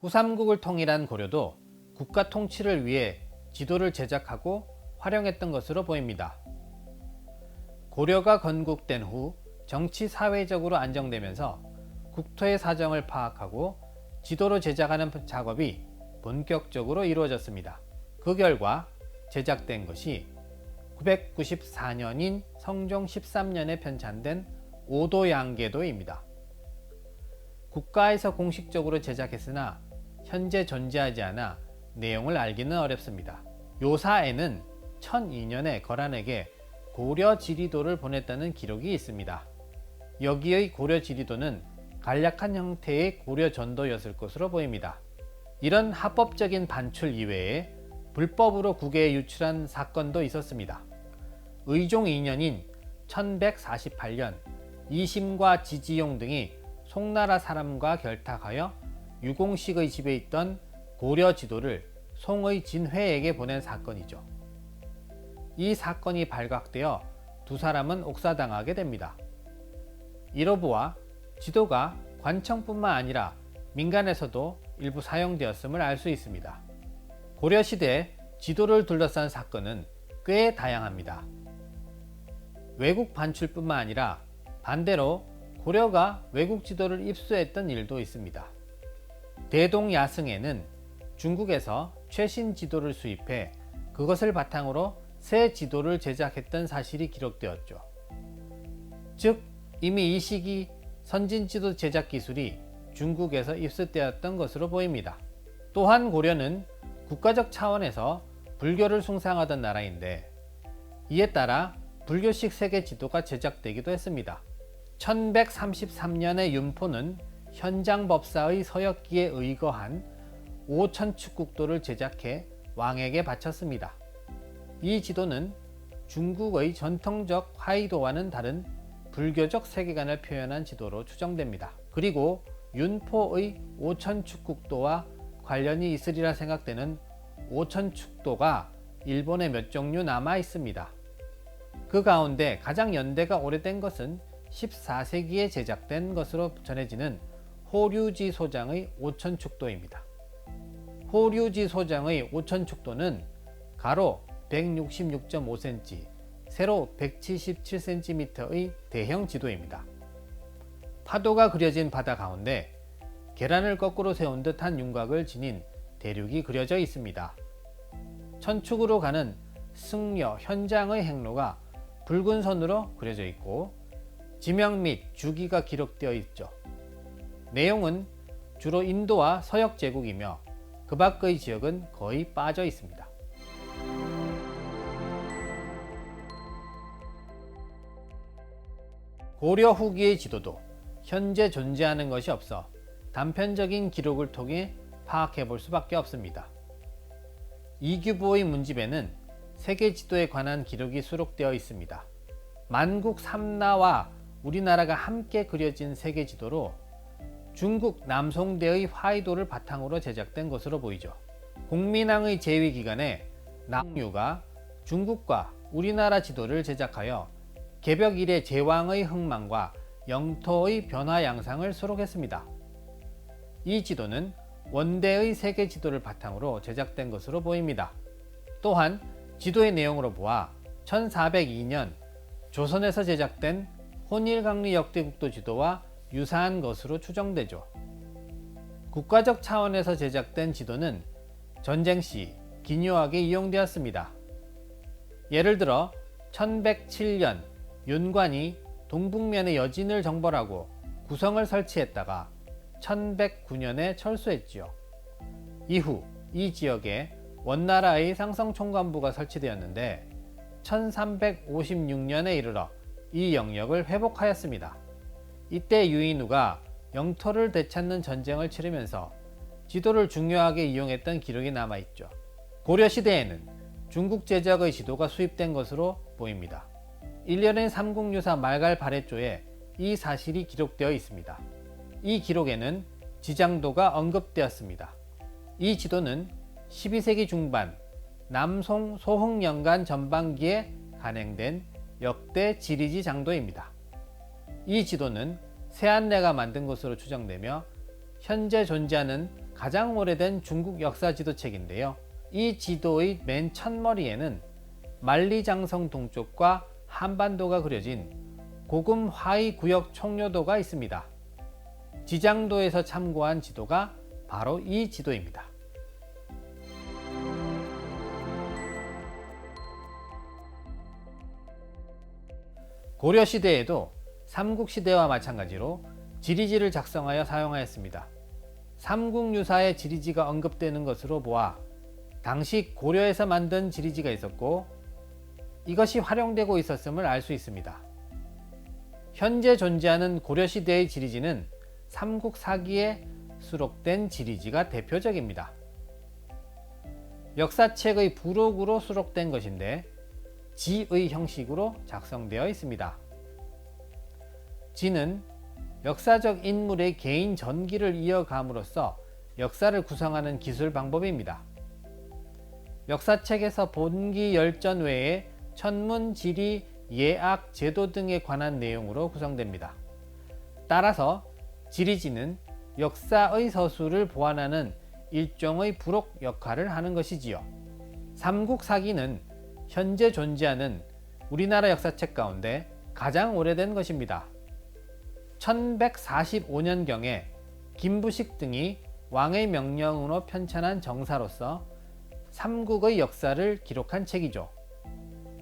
후삼국을 통일한 고려도 국가 통치를 위해 지도를 제작하고 활용했던 것으로 보입니다. 고려가 건국된 후 정치 사회적으로 안정되면서 국토의 사정을 파악하고 지도로 제작하는 작업이 본격적으로 이루어졌습니다. 그 결과 제작된 것이 994년인 성종 13년에 편찬된 오도양계도입니다. 국가에서 공식적으로 제작했으나 현재 존재하지 않아 내용을 알기는 어렵습니다. 요사에는 1002년에 거란에게 고려 지리도를 보냈다는 기록이 있습니다. 여기의 고려 지리도는 간략한 형태의 고려 전도였을 것으로 보입니다. 이런 합법적인 반출 이외에 불법으로 국외에 유출한 사건도 있었습니다. 의종 2년인 1148년 이심과 지지용 등이 송나라 사람과 결탁하여 유공식의 집에 있던 고려 지도를 송의 진회에게 보낸 사건이죠. 이 사건이 발각되어 두 사람은 옥사당하게 됩니다. 이로 보아 지도가 관청뿐만 아니라 민간에서도 일부 사용되었음을 알 수 있습니다. 고려시대 지도를 둘러싼 사건은 꽤 다양합니다. 외국 반출뿐만 아니라 반대로 고려가 외국 지도를 입수했던 일도 있습니다. 대동야승에는 중국에서 최신 지도를 수입해 그것을 바탕으로 새 지도를 제작했던 사실이 기록되었죠. 즉, 이미 이 시기 선진 지도 제작 기술이 중국에서 입수되었던 것으로 보입니다. 또한 고려는 국가적 차원에서 불교를 숭상하던 나라인데 이에 따라 불교식 세계 지도가 제작되기도 했습니다. 1133년의 윤포는 현장 법사의 서역기에 의거한 오천축국도를 제작해 왕에게 바쳤습니다. 이 지도는 중국의 전통적 화이도와는 다른 불교적 세계관을 표현한 지도로 추정됩니다. 그리고 윤포의 오천축국도와 관련이 있으리라 생각되는 오천축도가 일본에 몇 종류 남아 있습니다. 그 가운데 가장 연대가 오래된 것은 14세기에 제작된 것으로 전해지는 호류지 소장의 오천축도입니다. 호류지 소장의 오천축도는 가로 166.5cm, 세로 177cm의 대형 지도입니다. 파도가 그려진 바다 가운데 계란을 거꾸로 세운 듯한 윤곽을 지닌 대륙이 그려져 있습니다. 천축으로 가는 승려 현장의 행로가 붉은 선으로 그려져 있고 지명 및 주기가 기록되어 있죠. 내용은 주로 인도와 서역 제국이며 그 밖의 지역은 거의 빠져 있습니다. 고려 후기의 지도도 현재 존재하는 것이 없어 단편적인 기록을 통해 파악해 볼 수밖에 없습니다. 이규보의 문집에는 세계 지도에 관한 기록이 수록되어 있습니다. 만국 삼나와 우리나라가 함께 그려진 세계 지도로 중국 남송대의 화이도를 바탕으로 제작된 것으로 보이죠. 공민왕의 재위 기간에 낙유가 중국과 우리나라 지도를 제작하여 개벽 이래 제왕의 흥망과 영토의 변화 양상을 수록했습니다. 이 지도는 원대의 세계 지도를 바탕으로 제작된 것으로 보입니다. 또한 지도의 내용으로 보아 1402년 조선에서 제작된 혼일강리 역대국도 지도와 유사한 것으로 추정되죠. 국가적 차원에서 제작된 지도는 전쟁 시 기묘하게 이용되었습니다. 예를 들어 1107년 윤관이 동북면의 여진을 정벌하고 구성을 설치했다가 1109년에 철수했지요. 이후 이 지역에 원나라의 상성총관부가 설치되었는데 1356년에 이르러 이 영역을 회복하였습니다. 이때 유인우가 영토를 되찾는 전쟁을 치르면서 지도를 중요하게 이용했던 기록이 남아있죠. 고려 시대에는 중국 제작의 지도가 수입된 것으로 보입니다. 일련의 삼국유사 말갈 발해조에 이 사실이 기록되어 있습니다. 이 기록에는 지장도가 언급되었습니다. 이 지도는 12세기 중반 남송 소흥 연간 전반기에 간행된 역대 지리지 장도입니다. 이 지도는 세안내가 만든 것으로 추정되며 현재 존재하는 가장 오래된 중국 역사 지도책인데요. 이 지도의 맨 첫머리에는 만리장성 동쪽과 한반도가 그려진 고금 화이 구역 총료도가 있습니다. 지장도에서 참고한 지도가 바로 이 지도입니다. 고려 시대에도 삼국시대와 마찬가지로 지리지를 작성하여 사용하였습니다. 삼국유사의 지리지가 언급되는 것으로 보아 당시 고려에서 만든 지리지가 있었고 이것이 활용되고 있었음을 알 수 있습니다. 현재 존재하는 고려시대의 지리지는 삼국사기에 수록된 지리지가 대표적입니다. 역사책의 부록으로 수록된 것인데 지의 형식으로 작성되어 있습니다. 지는 역사적 인물의 개인 전기를 이어감으로써 역사를 구성하는 기술 방법입니다. 역사책에서 본기 열전 외에 천문, 지리, 예악, 제도 등에 관한 내용으로 구성됩니다. 따라서 지리지는 역사의 서술을 보완하는 일종의 부록 역할을 하는 것이지요. 삼국사기는 현재 존재하는 우리나라 역사책 가운데 가장 오래된 것입니다. 1145년경에 김부식 등이 왕의 명령으로 편찬한 정사로서 삼국의 역사를 기록한 책이죠.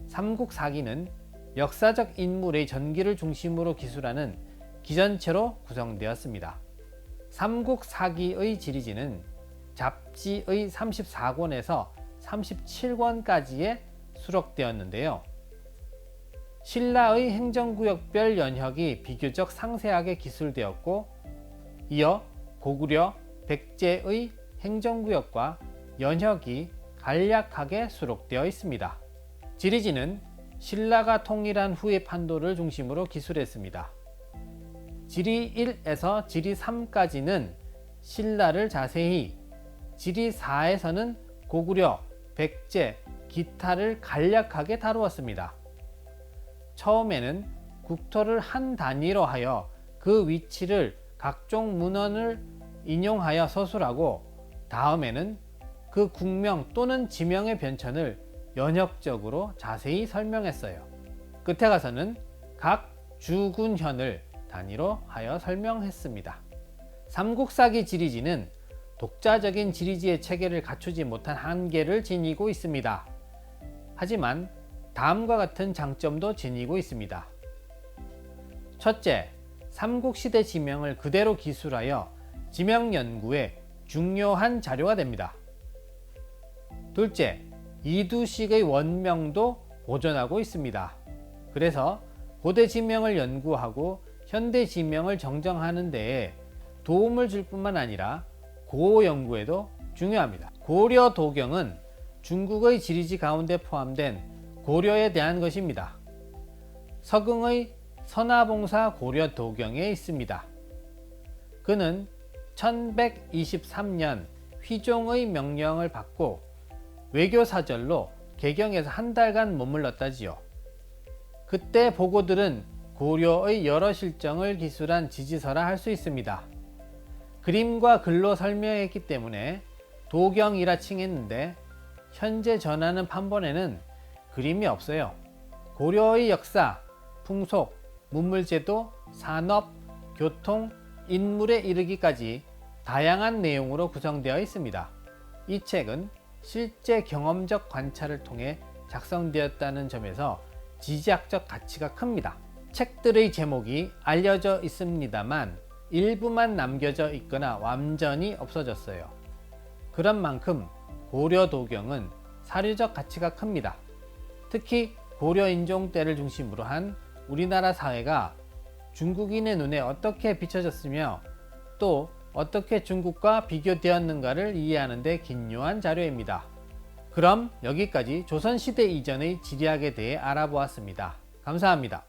삼국사기는 역사적 인물의 전기를 중심으로 기술하는 기전체로 구성되었습니다. 삼국사기의 지리지는 잡지의 34권에서 37권까지에 수록되었는데요. 신라의 행정구역별 연혁이 비교적 상세하게 기술되었고 이어 고구려, 백제의 행정구역과 연혁이 간략하게 수록되어 있습니다. 지리지는 신라가 통일한 후의 판도를 중심으로 기술했습니다. 지리 1에서 지리 3까지는 신라를 자세히, 지리 4에서는 고구려, 백제, 기타를 간략하게 다루었습니다. 처음에는 국토를 한 단위로 하여 그 위치를 각종 문헌을 인용하여 서술하고 다음에는 그 국명 또는 지명의 변천을 연역적으로 자세히 설명했어요. 끝에 가서는 각 주군현을 단위로 하여 설명했습니다. 삼국사기 지리지는 독자적인 지리지의 체계를 갖추지 못한 한계를 지니고 있습니다. 하지만 다음과 같은 장점도 지니고 있습니다. 첫째, 삼국시대 지명을 그대로 기술하여 지명 연구에 중요한 자료가 됩니다. 둘째, 이두식의 원명도 보존하고 있습니다. 그래서 고대 지명을 연구하고 현대 지명을 정정하는 데에 도움을 줄 뿐만 아니라 고어 연구에도 중요합니다. 고려 도경은 중국의 지리지 가운데 포함된 고려에 대한 것입니다. 서경의 선화봉사 고려 도경에 있습니다. 그는 1123년 휘종의 명령을 받고 외교사절로 개경에서 한 달간 머물렀다지요. 그때 보고들은 고려의 여러 실정을 기술한 지지서라 할 수 있습니다. 그림과 글로 설명했기 때문에 도경이라 칭했는데 현재 전하는 판본에는 그림이 없어요. 고려의 역사, 풍속, 문물제도, 산업, 교통, 인물에 이르기까지 다양한 내용으로 구성되어 있습니다. 이 책은 실제 경험적 관찰을 통해 작성되었다는 점에서 지지학적 가치가 큽니다. 책들의 제목이 알려져 있습니다만 일부만 남겨져 있거나 완전히 없어졌어요. 그런 만큼 고려 도경은 사료적 가치가 큽니다. 특히 고려 인종 때를 중심으로 한 우리나라 사회가 중국인의 눈에 어떻게 비춰졌으며 또 어떻게 중국과 비교되었는가를 이해하는 데 긴요한 자료입니다. 그럼 여기까지 조선시대 이전의 지리학에 대해 알아보았습니다. 감사합니다.